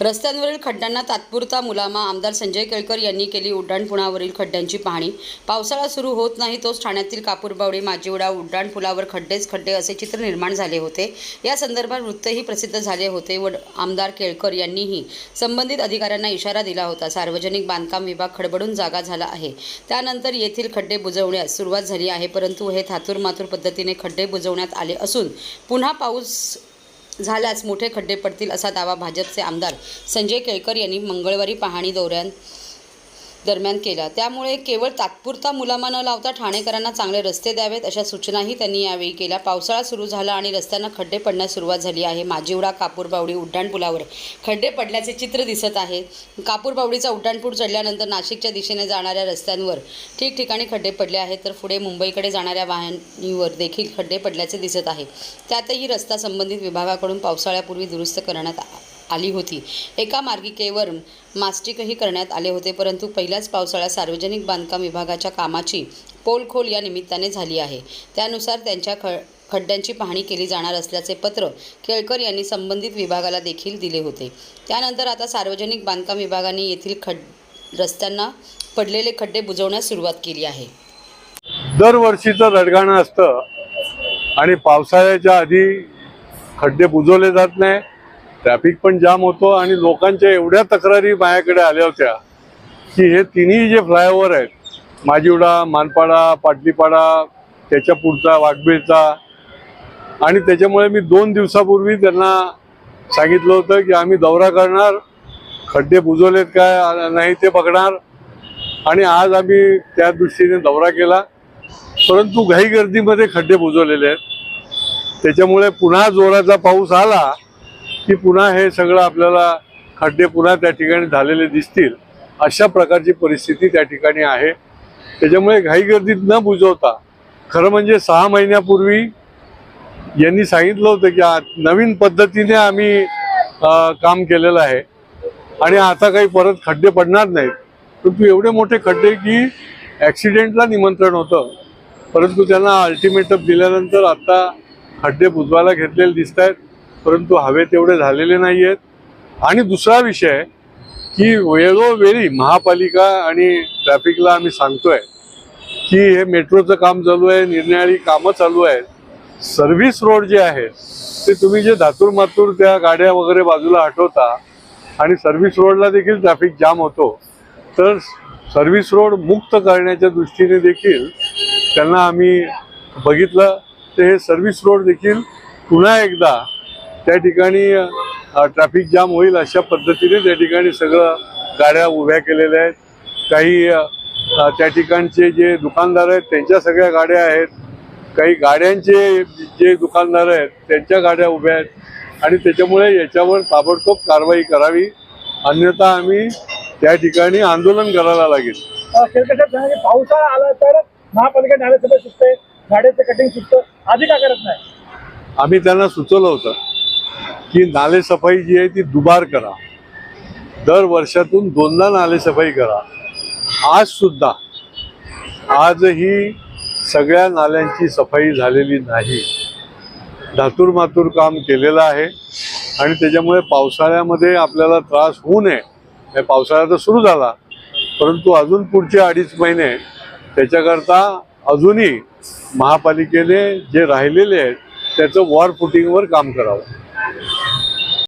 रस्त्यांवरील खड्ड्यांना तात्पुरता मुलामा आमदार संजय केळकर यांनी केली उड्डाणपुलावरील खड्ड्यांची पाहणी. पावसाळा सुरू होत नाही तोच ठाण्यातील कापूरबावडी माजिवडा उड्डाणपुलावर खड्डेच खड्डे असे चित्र निर्माण झाले होते. या संदर्भात वृत्तही प्रसिद्ध झाले होते व आमदार केळकर यांनीही संबंधित अधिकाऱ्यांना इशारा दिला होता. सार्वजनिक बांधकाम विभाग खडबडून जागा झाला आहे. त्यानंतर येथील खड्डे बुजवण्यास सुरुवात झाली आहे परंतु हे थातूरमातूर पद्धतीने खड्डे बुजवण्यात आले असून पुन्हा पाऊस झाल्यास मोठे खड्डे पडतील असा दावा भाजपचे आमदार संजय केळकर यांनी मंगळवारी पाहणी दौऱ्यात दरम्यान केला त्यामुळे केवळ तात्पुरता मुलामा न लावता ठाणेकरांना चांगले रस्ते द्यावेत अशा सूचनाही त्यांनी यावेळी केल्या. पावसाळा सुरू झाला आणि रस्त्यांना खड्डे पडण्यास सुरुवात झाली आहे. माजीवडा कापूरबावडी उड्डाणपुलावर खड्डे पडल्याचे चित्र दिसत आहे. कापूरबावडीचा उड्डाणपूल चढल्यानंतर नाशिकच्या दिशेने जाणाऱ्या रस्त्यांवर ठिकठिकाणी खड्डे पडले आहेत. तर पुढे मुंबईकडे जाणाऱ्या वाहनीवर देखील खड्डे पडल्याचे दिसत आहे. त्यातही रस्ता संबंधित विभागाकडून पावसाळ्यापूर्वी दुरुस्त करण्यात आ- आली होती. एका मार्गिकेवर मास्टिकही करण्यात आले होते परंतु पहिल्याच पावसाळ्यात सार्वजनिक बांधकाम विभागाच्या कामाची पोलखोल या निमित्ताने झाली आहे. त्यानुसार त्यांच्या ख खड्ड्यांची पाहणी केली जाणार असल्याचे पत्र केळकर यांनी संबंधित विभागाला देखील दिले होते. त्यानंतर आता सार्वजनिक बांधकाम विभागाने येथील खड रस्त्यांना पडलेले खड्डे बुजवण्यास सुरुवात केली आहे. दरवर्षीचं रडगाणं असतं आणि पावसाळ्याच्या आधी खड्डे बुजवले जात नाही ट्रॅफिक पण जाम होतो आणि लोकांच्या एवढ्या तक्रारी माझ्याकडे आल्या होत्या की हे तिन्ही जे फ्लायओव्हर आहेत माजिवडा मानपाडा पाटलीपाडा त्याच्या पुढचा वाघबीळचा आणि त्याच्यामुळे मी दोन दिवसापूर्वी त्यांना सांगितलं होतं की आम्ही दौरा करणार खड्डे बुजवलेत काय नाही ते बघणार आणि आज आम्ही त्या दृष्टीने दौरा केला. परंतु घाई गर्दीमध्ये खड्डे बुजवलेले आहेत. त्याच्यामुळे पुन्हा जोराचा पाऊस आला की पुन्हा हे सगळं आपल्याला खड्डे पुन्हा त्या ठिकाणी झालेले दिसतील. अशा प्रकारची परिस्थिती त्या ठिकाणी आहे. त्याच्यामुळे घाईगर्दीत न बुजवता खरं म्हणजे सहा महिन्यापूर्वी यांनी सांगितलं होतं की आ- नवीन पद्धतीने आम्ही काम केलेलं आहे आणि आता काही परत खड्डे पडणार नाहीत. परंतु एवढे मोठे खड्डे की ॲक्सिडेंटला निमंत्रण होतं. परंतु त्यांना अल्टिमेटम दिल्यानंतर आत्ता खड्डे बुजवायला घेतलेले दिसत आहेत परंतु हवे तेवढे झालेले नाही आहेत आणि दुसरा विषय की वेळोवेळी महापालिका आणि ट्रॅफिकला आम्ही सांगतोय की हे मेट्रोचं काम चालू आहे निर्णयाळी कामं चालू आहेत. सर्व्हिस रोड जे आहेत ते तुम्ही जे धातूर मातूर त्या गाड्या वगैरे बाजूला हटवता आणि सर्व्हिस रोडला देखील ट्रॅफिक जाम होतो तर सर्व्हिस रोड मुक्त करण्याच्या दृष्टीने देखील त्यांना आम्ही बघितलं. ते हे सर्व्हिस रोड देखील पुन्हा एकदा त्या ठिकाणी ट्रॅफिक जाम होईल अशा पद्धतीने त्या ठिकाणी सगळं गाड्या उभ्या केलेल्या आहेत. काही त्या ठिकाणचे जे दुकानदार आहेत त्यांच्या सगळ्या गाड्या आहेत. काही गाड्यांचे जे दुकानदार आहेत त्यांच्या गाड्या उभ्या आहेत. आणि त्याच्यामुळे याच्यावर ताबडतोब कारवाई करावी. अन्यथा आम्ही त्या ठिकाणी आंदोलन करायला लागेल. पावसाळा आला तर महापालिका सुटते गाड्याचं कटिंग सुटतं. आधी का करत नाही? आम्ही त्यांना सुचवलं होतं. की नालेसफाई जी आहे ती दुबार करा. दर वर्षातून दोनदा नालेसफाई करा. आज सुद्धा आजही सगळ्या नाल्यांची सफाई झालेली नाही. धातूर मातूर काम केलेलं आहे आणि त्याच्यामुळे पावसाळ्यामध्ये आपल्याला त्रास होऊ नये. हे पावसाळा तर सुरू झाला परंतु अजून पुढचे अडीच महिने त्याच्याकरता अजूनही महापालिकेने जे राहिलेले आहेत त्याचं वॉर फुटिंगवर काम करावं.